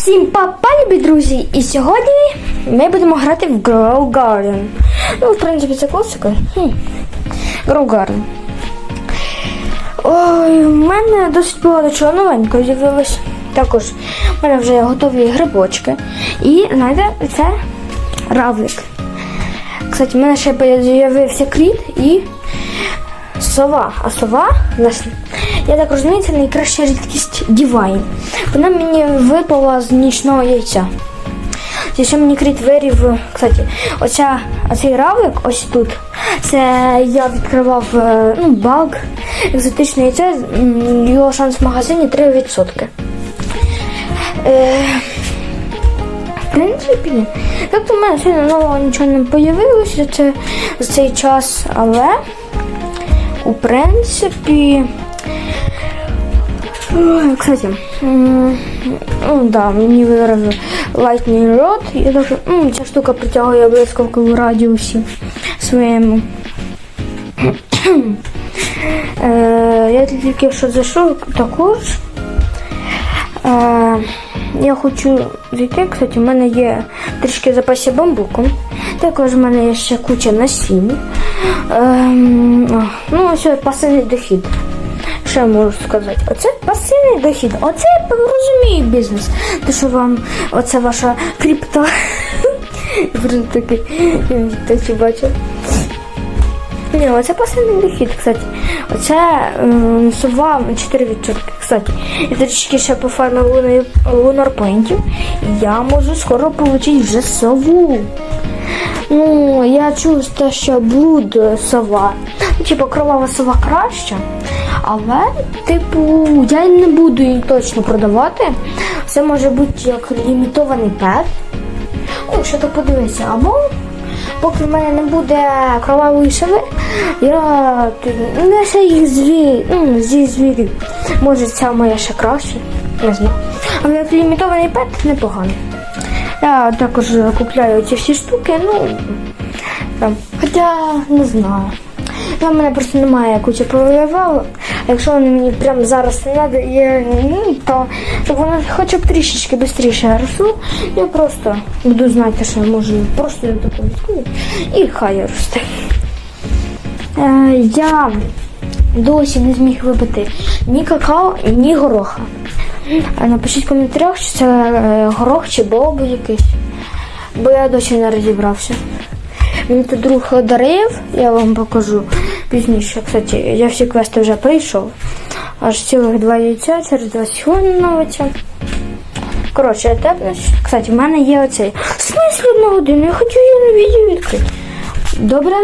Всім папа, любі друзі! І сьогодні ми будемо грати в Grow Garden. Ну, в принципі, це класика. Хм. Grow Garden. Ой, в мене досить багато чого новенького з'явилось. Також в мене вже готові грибочки. І, знаєте, це равлик. Кстати, в мене ще з'явився кріт і сова. А сова, у нас, я так розумію, це найкраща рідкість Дівайн. Вона мені випала з нічного яйця. Зі що мені кріт вирів, кстати, оця, оцей равлик ось тут. Це я відкривав е, ну, баг, екзотичне яйце, його шанс в магазині 3%. Е, в принципі, як у мене сьогодні нового нічого не з'явилося за цей час, але у принципі. Кстати, ну да, мені виразив Lightning Rod. І так, м, ця штука притягує блискавку в радіусі своєму. Е, я тільки що зайшов також. Я хочу зайти, кстати, в мене є трішки запасів бамбуку. Також в мене є ще куча насінь. Ем, ну, ось пасивний дохід. Що я можу сказати? Оце пасивний дохід. Оце я розумію бізнес. То що вам оце ваша крипто. Вже такий хтось бачив. Ні, оце пасивний дохід, кстати. Оце сова 4%. Кстати, я трішки ще пофармив лунар поінтів. Я можу скоро отримати вже сову. Ну, я чув те, що блуд сова. Типу, кровава сова краща. Але, типу, я не буду її точно продавати. Це може бути як лімітований пет. Ну, що то подивися, або поки в мене не буде кровавої сови, я несе їх звір, ну, зі звірів. Може, ця моя ще краще, не знаю. Але як лімітований пет непоганий. Я також купляю ці всі штуки, ну там. Хоча не знаю. В мене просто немає кучі проявок. Якщо вони мені прямо зараз не треба, я, ну, то щоб вони хоча б трішечки швидше росли, я просто буду знати, що я можу просто таку відкрити і хай росте. Е, я досі не зміг вибити ні какао, ні гороха. Напишіть в коментарях, чи це е, горох чи бобу якийсь. Бо я досі не розібрався. Мені тут друг дарив, я вам покажу пізніше. Кстати, я всі квести вже прийшов. Аж цілих два яйця через 20 хвилин новиться. Коротше, тепнусь. Кстати, в мене є оцей. В смислі одна година, я хочу її на відео відкрити. Добре.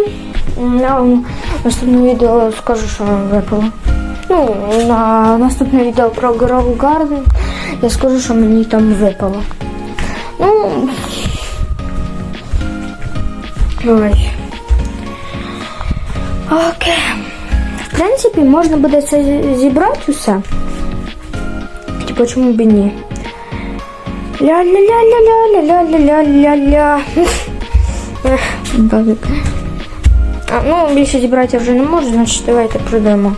Я вам в наступному відео скажу, що випало. Ну, на наступне відео про Grow Garden я скажу, що мені там випало. Ну. Ой. Окей. В принципі, можна буде це зібрати усе. Типу, чому б і ні? Ля-ля-ля-ля-ля-ля-ля-ля-ля-ля. Бабик. А, ну, більше зібрати я вже не можу, значить давайте продаємо.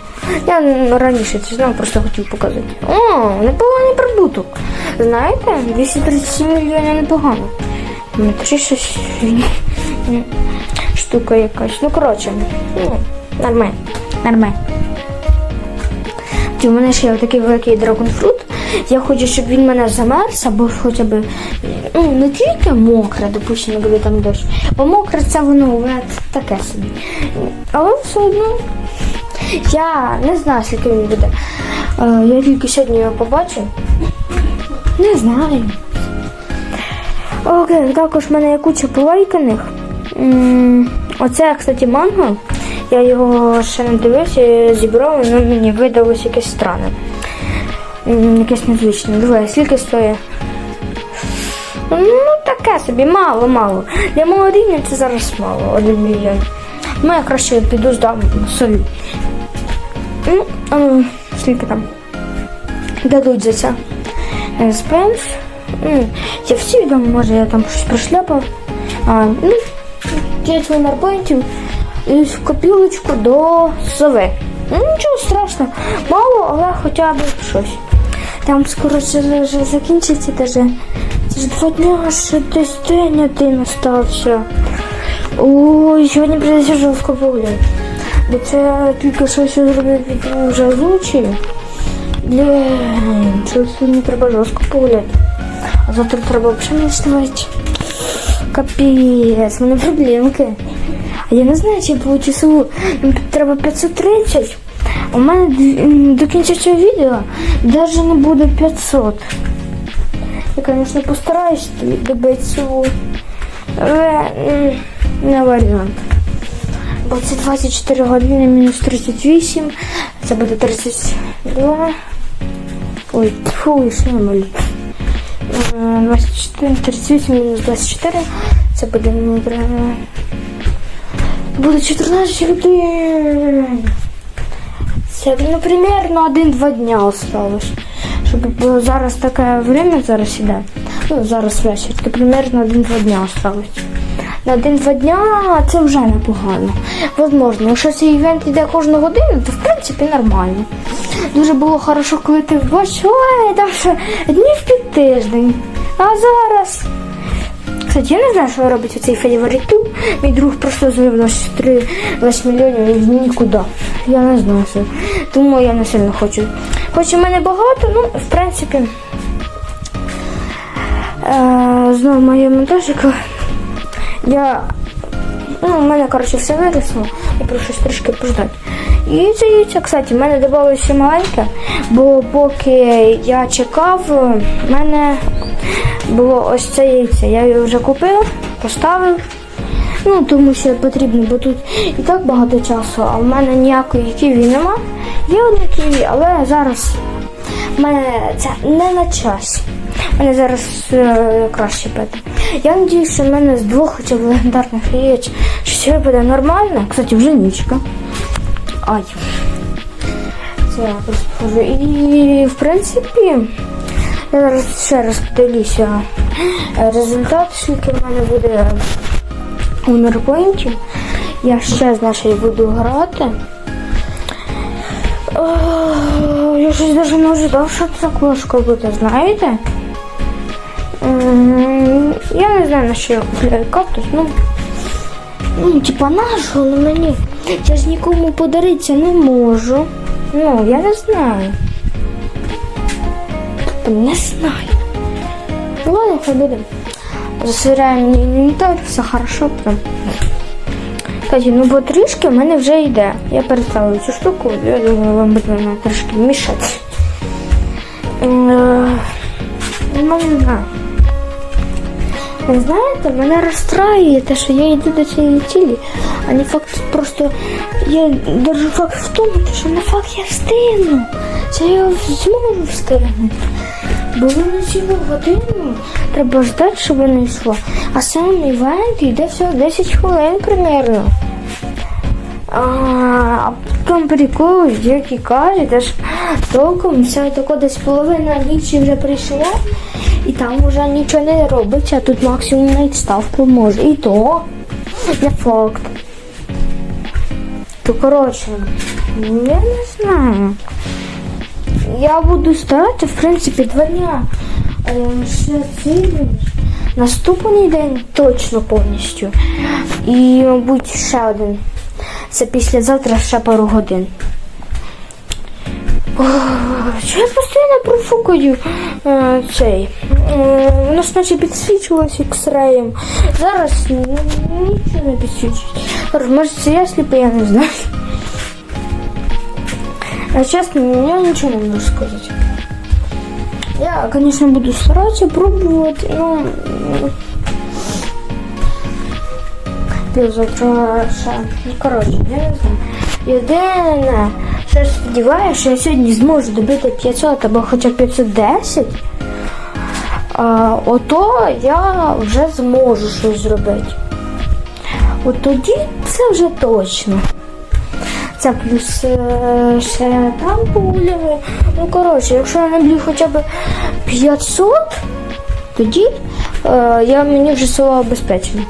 Я раніше це знав, просто хотів показати. О, непоганий прибуток. Знаєте, 237 мільйонів непогано. Ну, Чи щось штука якась. Ну, коротше, ну, нормально. Нормально. У мене ще є такий великий драгонфрут. Я хочу, щоб він мене замерз, або хоча б ну, не тільки мокре, допустимо, коли там дощ. Бо мокре це воно таке собі. Але все одно я не знаю, скільки він буде. Е, Я тільки сьогодні його побачив. Не знаю. Окей, також в мене є куча повайканих. Оце, кстати, манго. Я його ще не дивився, зібрав, воно мені видалось якесь странне. Якесь незвичне. Давай, скільки стоїть? Ну, таке собі, мало-мало. Для мого рівня це зараз мало, один мільйон. Ну, я краще піду здам собі. Ну, а ну, скільки там? Дадуть за це. Спенс. Я всі відомо, може я там щось прошляпав. А, ну, 5 винарпоінтів і в копілочку до сови. Ну, нічого страшного. Мало, але хоча б щось. Там скоро вже, закінчиться даже. Це ж два дня, ще десь день один остався. Ой, сьогодні прийдеться жорстко погуляти. Бо це тільки що ще зробив відео вже озвучую. Блін, це сьогодні треба жорстко погуляти. А завтра треба взагалі не вставати. Капець, в мене проблемки. А я не знаю, чи я по часу їм треба 530. У мене до кінця цього відео навіть не буде 500. Я, звісно, постараюсь добити цього. Але не варіант. Бо це 24 години мінус 38. Це буде 32. Ой, фу, що я 24, 38 мінус 24. Це буде ну, Буде 14 годин. Це, ну, примерно один-два дня осталось. Щоб було зараз таке время зараз іде. Ну, зараз вечір, то примерно один-два дня осталось. На один-два дня це вже непогано. Возможно, якщо цей івент йде кожну годину, то в принципі нормально. Дуже було хорошо, коли ти бачиш, ой, там ще днів під тиждень. А зараз. Кстати, я не знаю, що робить оцей фавориту. Мій друг просто злив на 3 8 мільйонів і нікуди. Я не знаю, що. Тому я не сильно хочу. Хоч у мене багато, ну, в принципі. Е, знову моя монтажика. Я. Ну, у мене, коротше, все виросло. Я прошу трішки пождати. І це яйця, кстати, в мене додалося маленьке, бо поки я чекав, в мене було ось це яйце. Я його вже купив, поставив. Ну, тому що потрібно, бо тут і так багато часу, а в мене ніякої ківі нема. Є одне ківі, але зараз в мене це не на часі. Мене зараз е, краще пити. Я сподіваюся, що в мене з двох хоча б легендарних яєць щось випаде нормально. Кстати, вже нічка. Ай. Це я просто. І в принципі, я зараз ще раз подивлюся е, результат, скільки в мене буде у нерпоінтів. Я ще значить буду грати. О, я щось навіть не ожидав, що це кошка буде, знаєте? Я не знаю, на що кактус, ну. Ну, типа нашого, ну мені. Я ж нікому подаритися не можу. Ну, я не знаю. Тобто не знаю. Ну ладно, хай буде. Мені інвентар, все хорошо прям. Кстати, ну бо трішки в мене вже йде. Я переставлю цю штуку, я думаю, вам буде вона трішки мішати. Е, Ну, не знаю. Ви знаєте, мене розстраює те, що я йду до цієї цілі, а не факт просто я держу факт в тому, що не факт я встигну. Це я зможу встигнути. Бо на цілу годину треба ждати, щоб воно йшло. А сам івент йде всього 10 хвилин примерно. А, а потім прикол, які кажуть, аж толком все тако десь половина нічі вже прийшла, і там вже нічого не робиться, а тут максимум навіть ставку може. І то не факт. То коротше, я не знаю. Я буду старатися, в принципі, два дня. Е, Ще цей. Наступний день точно повністю. І, мабуть, ще один. Це післязавтра ще пару годин. Що я постійно профукаю цей. Е, воно ж наче підсвічувалось ікс-реєм. Зараз нічого не підсвічується. Зараз, може це я сліпий, я не знаю. А чесно, я нічого не можу сказати. Я, звісно, буду старатися пробувати, ну. м, Плюс завтра. Ну, коротше, я не знаю. Єдине, що я сподіваюся, що я сьогодні зможу добити 500 або хоча б 510. А, ото я вже зможу щось зробити. От тоді це вже точно. Це плюс е, ще там погуляю. Ну, коротше, якщо я наб'ю хоча б 500, тоді е, я мені вже село обезпечено.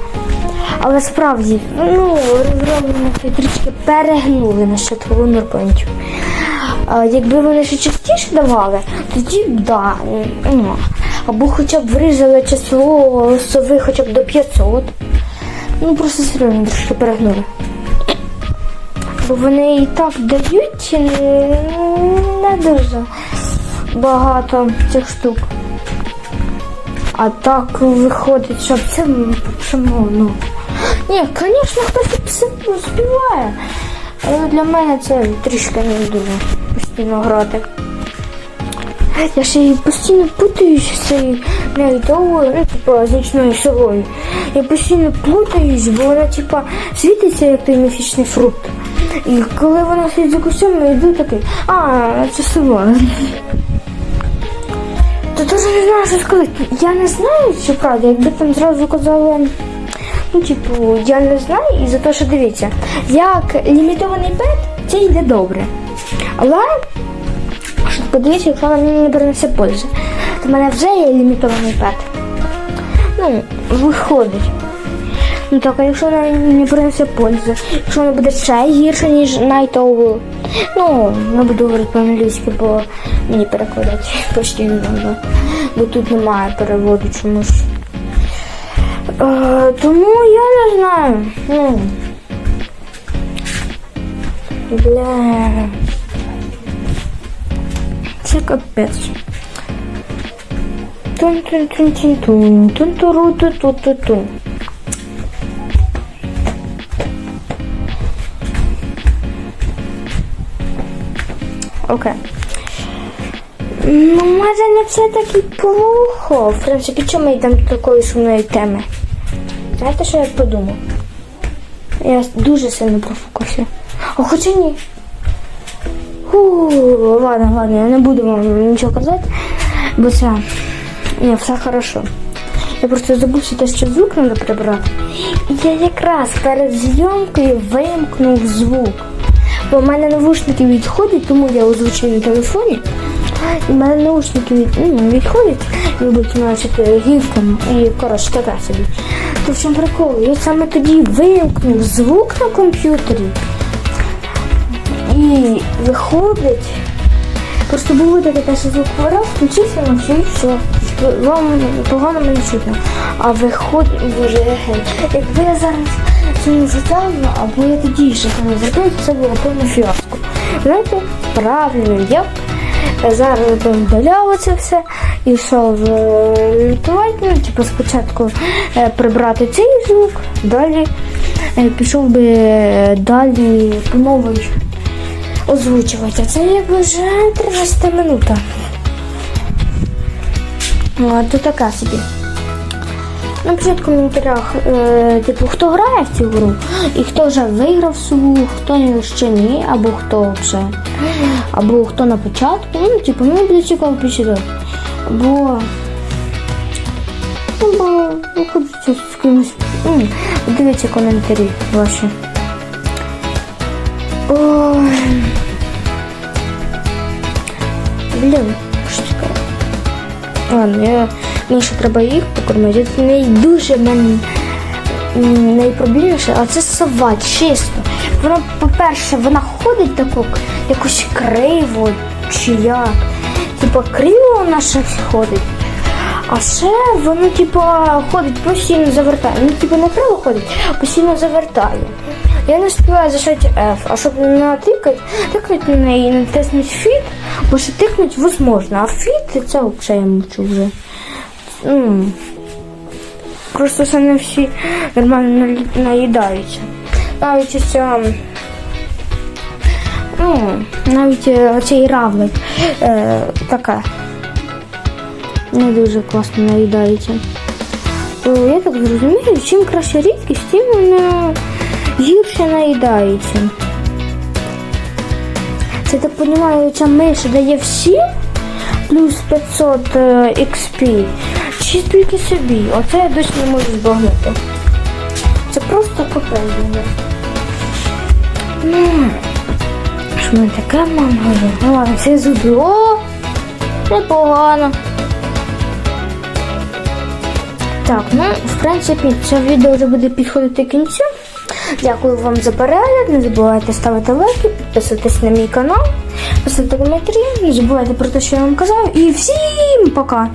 Але справді, ну, розроблені трішки перегнули насчет Лунерпонтів. А якби вони ще частіше давали, тоді б да. ну, Або хоча б вирізали число сови хоча б до 500. Ну просто серйозно трошки перегнули. Бо вони і так дають не дуже багато цих штук. А так виходить, що це ну. Ні, звісно, хтось співає. Але для мене це трішки не дуже постійно грати. Я ще й постійно путаюсь з цією навітовою, ну, типу, з нічною совою. Я постійно плутаюсь, бо вона, типа, світиться, як той міфічний фрукт. І коли вона стоїть за кустом, я йду такий, а, це сова. То теж не знаю, що сказати. Я не знаю, що правда, якби там зразу казали. Ну, типу, я не знаю, і за те, що дивіться, як лімітований пет, це йде добре. Але подивіться, якщо вона мені не принесе пользи, то в мене вже є лімітований пет. Ну, виходить. Ну так, а якщо вона не принесе пользи, якщо вона буде ще гірше, ніж Night ну, не буду говорити по-англійськи, бо мені перекладати постійно треба. Бо тут немає переводу чомусь. Е, тому я не знаю. Ну. Бля. Це капець. тун тун тун тун тун тун туру ту ту ту тун Окей. Ну, може не все так і плохо. В принципі, чому йдемо до такої сумної теми? Знаєте, що я подумав? Я дуже сильно профокусив. А хоча ні. Фу, ладно, ладно, я не буду вам нічого казати, бо це ні, все хорошо. Я просто забувся те, що звук треба прибрати. І я якраз перед зйомкою вимкнув звук. Бо в мене навушники відходять, тому я озвучую на телефоні. В мене наушники від, ну, відходять, любить значить, гівком і коротше таке собі. То в чому прикол? Я саме тоді вимкнув звук на комп'ютері. І виходить. Просто було таке, те, що звук раз, включився, навчив, і все. Вам погано мене чутно. А виходить, боже, якби я зараз це не затягну, або я тоді ще не зробив, це було повне фіаско. Знаєте, правильно, я зараз би вдаляв це все і йшов в лютувальню, типу спочатку е, прибрати цей звук, далі е, пішов би е, далі по новій озвучувати. А це якби вже 13 минута. Ну, то така собі. Напишіть в коментарях, е, типу, хто грає в цю гру, і хто вже виграв свою, хто ще ні, або хто вже, або хто на початку. Ну, типу, мені буде цікаво почитати. Бо. Ну, ну, хочеться з кимось. Дивіться коментарі ваші. Ой. Блін, що таке? Ладно, я... мені ще треба їх покормити. Це не дуже мен... найпроблемніше, а це сова, чисто. Вона, по-перше, вона ходить тако якось криво чи як. Типа криво вона щось ходить. А ще воно, типа, ходить постійно завертає. Ну, типа, не криво ходить, а постійно завертає. Я не співаю зажати F, а щоб не натикати, тикнуть на неї і натиснуть фіт, бо що тикнуть возможно, а фіт це взагалі я мовчу вже. Просто це не всі нормально наїдаються. Навіть ось ну, навіть е, оцей равлик е, така не дуже класно наїдається. То я так зрозумію, чим краща рідкість, тим вона гірше наїдається. Це так розумію, ця миша дає всі плюс 500 е, XP. Чи тільки собі? Оце я досі не можу збагнути. Це просто капець. Що в таке манго? Ну ладно, це зуби. О! Непогано. Так, ну, в принципі, це відео вже буде підходити кінцю. Дякую вам за перегляд. Не забувайте ставити лайки, підписуватись на мій канал, писати коментарі. Не забувайте про те, що я вам казав. І всім пока!